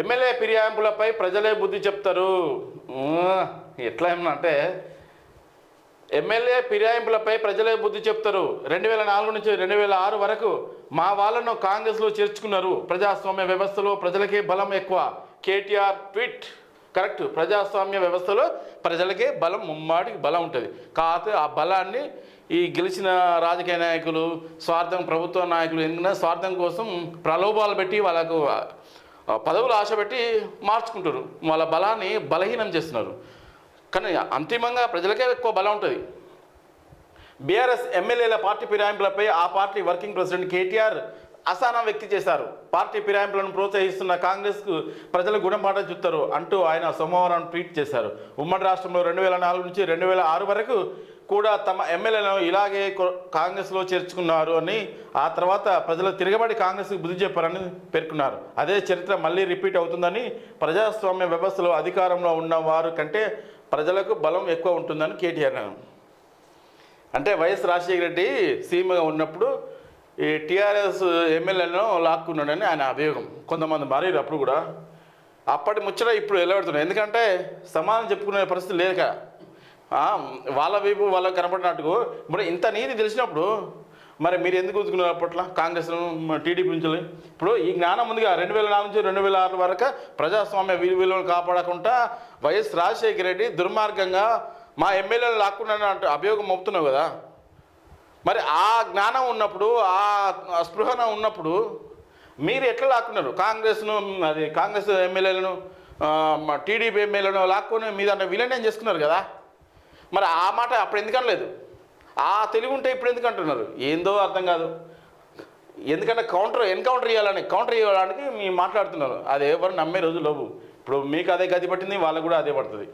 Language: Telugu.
ఎమ్మెల్యే ఫిర్యాదులపై ప్రజలే బుద్ధి చెప్తారు. ఎట్లా ఏమన్నా అంటే ఎమ్మెల్యే ఫిర్యాయింపులపై ప్రజలే బుద్ధి చెప్తారు. రెండు వేల నాలుగు నుంచి రెండు వేల ఆరు వరకు మా వాళ్ళను కాంగ్రెస్లో చేర్చుకున్నారు. ప్రజాస్వామ్య వ్యవస్థలో ప్రజలకే బలం ఎక్కువ. కేటీఆర్ ట్వీట్. కరెక్ట్. ప్రజాస్వామ్య వ్యవస్థలో ప్రజలకే బలం ముమ్మాడికి బలం ఉంటుంది. కాకపోతే ఆ బలాన్ని ఈ గెలిచిన రాజకీయ నాయకులు స్వార్థం ప్రభుత్వ నాయకులు ఎందుకంటే స్వార్థం కోసం ప్రలోభాలు పెట్టి వాళ్ళకు పదవులు ఆశపెట్టి మార్చుకుంటారు వాళ్ళ బలాన్ని బలహీనం చేస్తున్నారు. కానీ అంతిమంగా ప్రజలకే ఎక్కువ బలం ఉంటుంది. బీఆర్ఎస్ ఎమ్మెల్యేల పార్టీ ఫిరాయింపులపై ఆ పార్టీ వర్కింగ్ ప్రెసిడెంట్ కేటీఆర్ అసహనం వ్యక్తి చేశారు. పార్టీ ఫిరాయింపులను ప్రోత్సహిస్తున్న కాంగ్రెస్కు ప్రజలు గుణపాఠం చూస్తారు అంటూ ఆయన సోమవారం ట్వీట్ చేశారు. ఉమ్మడి రాష్ట్రంలో రెండు వేల నాలుగు నుంచి రెండు వేల ఆరు వరకు కూడా తమ ఎమ్మెల్యేలను ఇలాగే కాంగ్రెస్లో చేర్చుకున్నారు అని ఆ తర్వాత ప్రజలు తిరగబడి కాంగ్రెస్కి బుద్ధి చెప్పారని పేర్కొన్నారు. అదే చరిత్ర మళ్ళీ రిపీట్ అవుతుందని ప్రజాస్వామ్య వ్యవస్థలో అధికారంలో ఉన్న వారు కంటే ప్రజలకు బలం ఎక్కువ ఉంటుందని కేటీఆర్ అంటే వైఎస్ రాజశేఖర రెడ్డి సీఎంగా ఉన్నప్పుడు ఈ టీఆర్ఎస్ ఎమ్మెల్యేలను లాక్కున్నాడని ఆయన అభియోగం. కొంతమంది మారారు అప్పుడు కూడా. అప్పటి ముచ్చట ఇప్పుడు నిలబెడుతున్నాయి ఎందుకంటే సమాధానం చెప్పుకునే పరిస్థితి లేక వాళ్ళ వైపు వాళ్ళకి కనపడినట్టుకు ఇప్పుడు ఇంత నీతి తెలిసినప్పుడు మరి మీరు ఎందుకు ఉంచుకున్నారు అప్పట్లో? కాంగ్రెస్ టీడీపీ నుంచి ఇప్పుడు ఈ జ్ఞానం ముందుగా రెండు వేల నాలుగు నుంచి రెండు వేల ఆరు వరకు ప్రజాస్వామ్య విలువ విలువలను కాపాడకుండా వైఎస్ రాజశేఖర రెడ్డి దుర్మార్గంగా మా ఎమ్మెల్యేలు లాక్కున్నాడు అంటూ అభియోగం మోపుతున్నావు కదా. మరి ఆ జ్ఞానం ఉన్నప్పుడు ఆ స్పృహన ఉన్నప్పుడు మీరు ఎట్లా లాక్కున్నారు? కాంగ్రెస్ను అది కాంగ్రెస్ ఎమ్మెల్యేలను టీడీపీ ఎమ్మెల్యేలను లాక్కొని మీద అంటే విలీనం చేసుకున్నారు కదా? మరి ఆ మాట అప్పుడు ఎందుకనలేదు ఆ తెలివి ఉంటే ఇప్పుడు ఎందుకు అంటున్నారు? ఏందో అర్థం కాదు. ఎందుకంటే కౌంటర్ ఎన్కౌంటర్ చేయాలని కౌంటర్ చేయడానికి మీ మాట్లాడుతున్నారు. అది ఎవరు నమ్మే రోజు లోపు. ఇప్పుడు మీకు అదే గది పట్టింది వాళ్ళకు కూడా అదే పడుతుంది.